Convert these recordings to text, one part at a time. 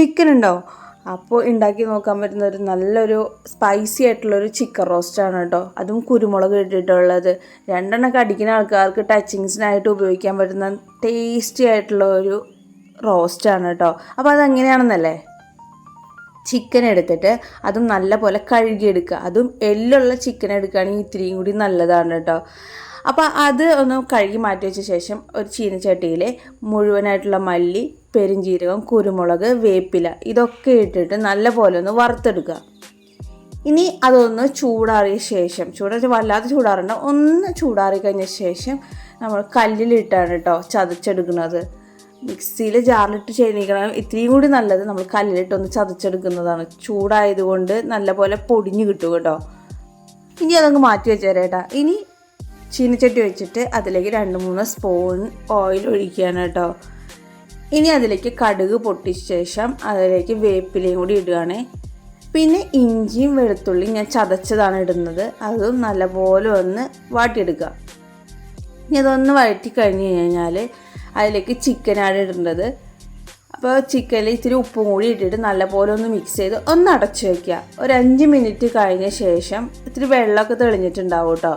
Chicken ഉണ്ടോ? അപ്പോൾ ഉണ്ടാക്കി നോക്കാൻ പറ്റുന്ന ഒരു നല്ലൊരു സ്പൈസി ആയിട്ടുള്ളൊരു ചിക്കൻ റോസ്റ്റാണ് കേട്ടോ. അതും കുരുമുളക് ഇട്ടിട്ടുള്ളത് രണ്ടെണ്ണമൊക്കെ അടിക്കുന്ന ആൾക്കാർക്ക് ടച്ചിങ്സിനായിട്ട് ഉപയോഗിക്കാൻ പറ്റുന്ന ടേസ്റ്റി ആയിട്ടുള്ള ഒരു റോസ്റ്റാണ് കേട്ടോ. അപ്പോൾ അതെങ്ങനെയാണെന്നല്ലേ? ചിക്കൻ എടുത്തിട്ട് അതും നല്ല പോലെ കഴുകിയെടുക്കുക. അതും എല്ലുള്ള ചിക്കൻ എടുക്കുകയാണെങ്കിൽ ഇത്രയും കൂടി നല്ലതാണ് കേട്ടോ. അപ്പോൾ അത് ഒന്ന് കഴുകി മാറ്റി വെച്ച ശേഷം ഒരു ചീനച്ചട്ടിയിൽ മുഴുവനായിട്ടുള്ള മല്ലി പെരിഞ്ജീരകം കുരുമുളക് വേപ്പില ഇതൊക്കെ ഇട്ടിട്ട് നല്ല പോലെ ഒന്ന് വറുത്തെടുക്കുക. ഇനി അതൊന്ന് ചൂടാറിയ ശേഷം ചൂടാറി വല്ലാതെ ചൂടാറണ്ട ഒന്ന് ചൂടാറി കഴിഞ്ഞ ശേഷം നമ്മൾ കല്ലിലിട്ടാണ് കേട്ടോ ചതച്ചെടുക്കുന്നത്. മിക്സിയിൽ ജാറിലിട്ട് ചെയ്തിരിക്കണം ഇത്രയും കൂടി നല്ലത് നമ്മൾ കല്ലിലിട്ട് ഒന്ന് ചതച്ചെടുക്കുന്നതാണ് ചൂടായതുകൊണ്ട് നല്ലപോലെ പൊടിഞ്ഞ് കിട്ടും കേട്ടോ. ഇനി അതങ്ങ് മാറ്റി വെച്ചേരേട്ടാ ഇനി ചീനച്ചട്ടി വെച്ചിട്ട് അതിലേക്ക് രണ്ട് മൂന്ന് സ്പൂൺ ഓയിൽ ഒഴിക്കുകയാണ് കേട്ടോ ഇനി അതിലേക്ക് കടുക് പൊട്ടിച്ച ശേഷം അതിലേക്ക് വേപ്പിലയും കൂടി ഇടുകയാണ്. പിന്നെ ഇഞ്ചിയും വെളുത്തുള്ളിയും ഞാൻ ചതച്ചതാണ് ഇടുന്നത്. അതും നല്ലപോലെ ഒന്ന് വാട്ടിയെടുക്കുക. ഇനി അതൊന്ന് വഴറ്റി കഴിഞ്ഞ് കഴിഞ്ഞാൽ അതിലേക്ക് ചിക്കനാണ് ഇടേണ്ടത്. അപ്പോൾ ചിക്കനിൽ ഇത്തിരി ഉപ്പും കൂടി ഇട്ടിട്ട് നല്ലപോലെ ഒന്ന് മിക്സ് ചെയ്ത് ഒന്ന് അടച്ചു വയ്ക്കുക ഒരു അഞ്ച് മിനിറ്റ് കഴിഞ്ഞ ശേഷം ഇത്തിരി വെള്ളമൊക്കെ തെളിഞ്ഞിട്ടുണ്ടാവും കേട്ടോ.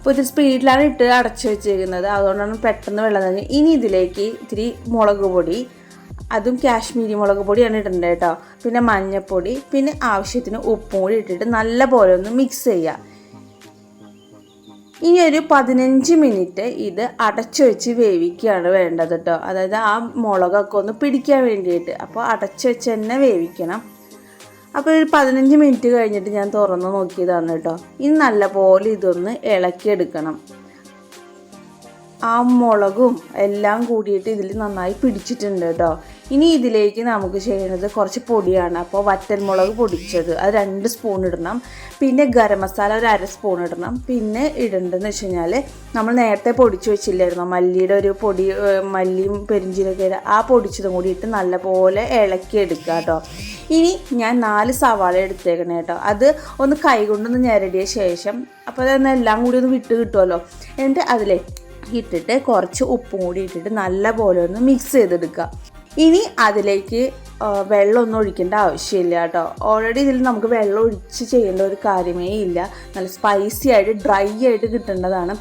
അപ്പോൾ ഇത് സ്പീഡിലാണ് ഇട്ട് അടച്ചു വെച്ചേക്കുന്നത്. അതുകൊണ്ടാണ് പെട്ടെന്ന് വെള്ളം തന്നെ. ഇനി ഇതിലേക്ക് ഇത്തിരി മുളക് പൊടി അതും കാശ്മീരി മുളക് പൊടിയാണ് ഇടേണ്ടത് കേട്ടോ പിന്നെ മഞ്ഞൾപ്പൊടി പിന്നെ ആവശ്യത്തിന് ഉപ്പും കൂടി ഇട്ടിട്ട് നല്ല പോലെ ഒന്ന് മിക്സ് ചെയ്യുക ഇനി ഒരു പതിനഞ്ച് മിനിറ്റ് ഇത് അടച്ചു വെച്ച് വേവിക്കുകയാണ് വേണ്ടത് കേട്ടോ അതായത് ആ മുളകൊക്കെ ഒന്ന് പിടിക്കാൻ വേണ്ടിയിട്ട്. അപ്പോൾ അടച്ചു വെച്ച് തന്നെ വേവിക്കണം. അപ്പോൾ ഒരു പതിനഞ്ച് മിനിറ്റ് കഴിഞ്ഞിട്ട് ഞാൻ തുറന്ന് നോക്കിയതാണ് കേട്ടോ. ഇനി നല്ലപോലെ ഇതൊന്ന് ഇളക്കിയെടുക്കണം. ആ മുളകും എല്ലാം കൂടിയിട്ട് ഇതിൽ നന്നായി പിടിച്ചിട്ടുണ്ട് കേട്ടോ. ഇനി ഇതിലേക്ക് നമുക്ക് ചെയ്യുന്നത് കുറച്ച് പൊടിയാണ്. അപ്പോൾ വറ്റൽ മുളക് പൊടിച്ചത്. അത് രണ്ട് സ്പൂൺ ഇടണം. പിന്നെ ഗരം മസാല ഒരു അര സ്പൂൺ ഇടണം. പിന്നെ ഇടേണ്ടതെന്ന് വെച്ച് കഴിഞ്ഞാൽ നമ്മൾ നേരത്തെ പൊടിച്ച് വെച്ചില്ലായിരുന്നു? മല്ലിയുടെ ഒരു പൊടി മല്ലിയും പെരിഞ്ചീരൊക്കെ ആ പൊടിച്ചതും കൂടിയിട്ട് നല്ലപോലെ ഇളക്കി എടുക്കുക കേട്ടോ. ഇനി ഞാൻ നാല് സവാള എടുത്തേക്കണേ കേട്ടോ. അത് ഒന്ന് കൈകൊണ്ടൊന്ന് ഞെരടിയ ശേഷം അപ്പോൾ അതൊന്ന് എല്ലാം കൂടി ഒന്ന് വിട്ട് കിട്ടുമല്ലോ എന്നിട്ട് അതിലേക്ക് ഇട്ടിട്ട് കുറച്ച് ഉപ്പും കൂടി ഇട്ടിട്ട് നല്ല പോലെ ഒന്ന് മിക്സ് ചെയ്തെടുക്കുക. ഇനി അതിലേക്ക് വെള്ളം വെള്ളമൊന്നും ഒഴിക്കേണ്ട ആവശ്യമില്ല കേട്ടോ. ഓൾറെഡി ഇതിൽ നമുക്ക് വെള്ളം ഒഴിച്ച് ചെയ്യേണ്ട ഒരു കാര്യമേ ഇല്ല. നല്ല സ്പൈസി ആയിട്ട് ഡ്രൈ ആയിട്ട് കിട്ടേണ്ടതാണ്.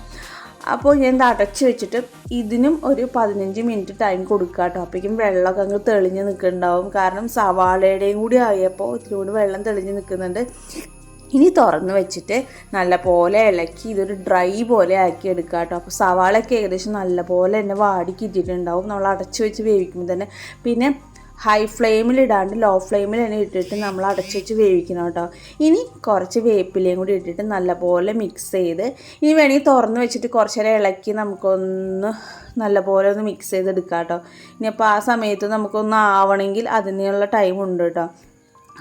അപ്പോൾ ഞാൻ ഇത് അടച്ച് വെച്ചിട്ട് ഇതിനും ഒരു പതിനഞ്ച് മിനിറ്റ് ടൈം കൊടുക്കുക കേട്ടോ. അപ്പോഴേക്കും വെള്ളമൊക്കെ അങ്ങ് തെളിഞ്ഞ് നിൽക്കുന്നുണ്ടാവും. കാരണം സവാളയുടെയും കൂടി ആയപ്പോൾ ഇത്തിരി കൂടി വെള്ളം തെളിഞ്ഞ് നിൽക്കുന്നുണ്ട്. ഇനി തുറന്ന് വെച്ചിട്ട് നല്ല പോലെ ഇളക്കി ഇതൊരു ഡ്രൈ പോലെ ആക്കി എടുക്കുക കേട്ടോ. അപ്പോൾ സവാളൊക്കെ ഏകദേശം നല്ല പോലെ തന്നെ വാടി കിട്ടിയിട്ടുണ്ടാവും. നമ്മൾ അടച്ചു വെച്ച് വേവിക്കുമ്പോൾ തന്നെ. പിന്നെ ഹൈ ഫ്ലെയിമിൽ ഇടാണ്ട് ലോ ഫ്ലെയിമിൽ തന്നെ ഇട്ടിട്ട് നമ്മൾ അടച്ചു വെച്ച് വേവിക്കണം കേട്ടോ. ഇനി കുറച്ച് വേപ്പിലയും കൂടി ഇട്ടിട്ട് നല്ലപോലെ മിക്സ് ചെയ്ത് ഇനി വേണമെങ്കിൽ തുറന്ന് വെച്ചിട്ട് കുറച്ച് നേരം ഇളക്കി നമുക്കൊന്ന് നല്ലപോലെ ഒന്ന് മിക്സ് ചെയ്തെടുക്കാം കേട്ടോ. ഇനിയപ്പോൾ ആ സമയത്ത് നമുക്കൊന്ന് ആവണമെങ്കിൽ അതിനുള്ള ടൈം ഉണ്ട് കേട്ടോ.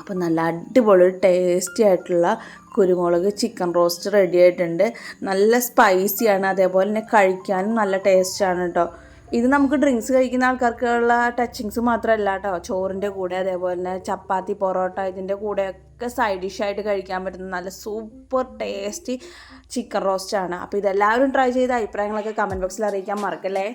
അപ്പോൾ നല്ല അടിപൊളി ടേസ്റ്റി ആയിട്ടുള്ള കുരുമുളക് ചിക്കൻ റോസ്റ്റ് റെഡി ആയിട്ടുണ്ട്. നല്ല സ്പൈസിയാണ് അതേപോലെ തന്നെ കഴിക്കാനും നല്ല ടേസ്റ്റാണ് കേട്ടോ ഇത് നമുക്ക് ഡ്രിങ്ക്സ് കഴിക്കുന്ന ആൾക്കാർക്കുള്ള ടച്ചിങ്സ് മാത്രമല്ല കേട്ടോ ചോറിന്റെ കൂടെ അതേപോലെ തന്നെ ചപ്പാത്തി പൊറോട്ട ഇതിന്റെ കൂടെയൊക്കെ സൈഡ് ഡിഷായിട്ട് കഴിക്കാൻ പറ്റുന്ന നല്ല സൂപ്പർ ടേസ്റ്റി ചിക്കൻ റോസ്റ്റാണ് അപ്പോൾ ഇതെല്ലാവരും ട്രൈ ചെയ്ത അഭിപ്രായങ്ങളൊക്കെ കമന്റ് ബോക്സിൽ അറിയിക്കാൻ മറക്കല്ലേ?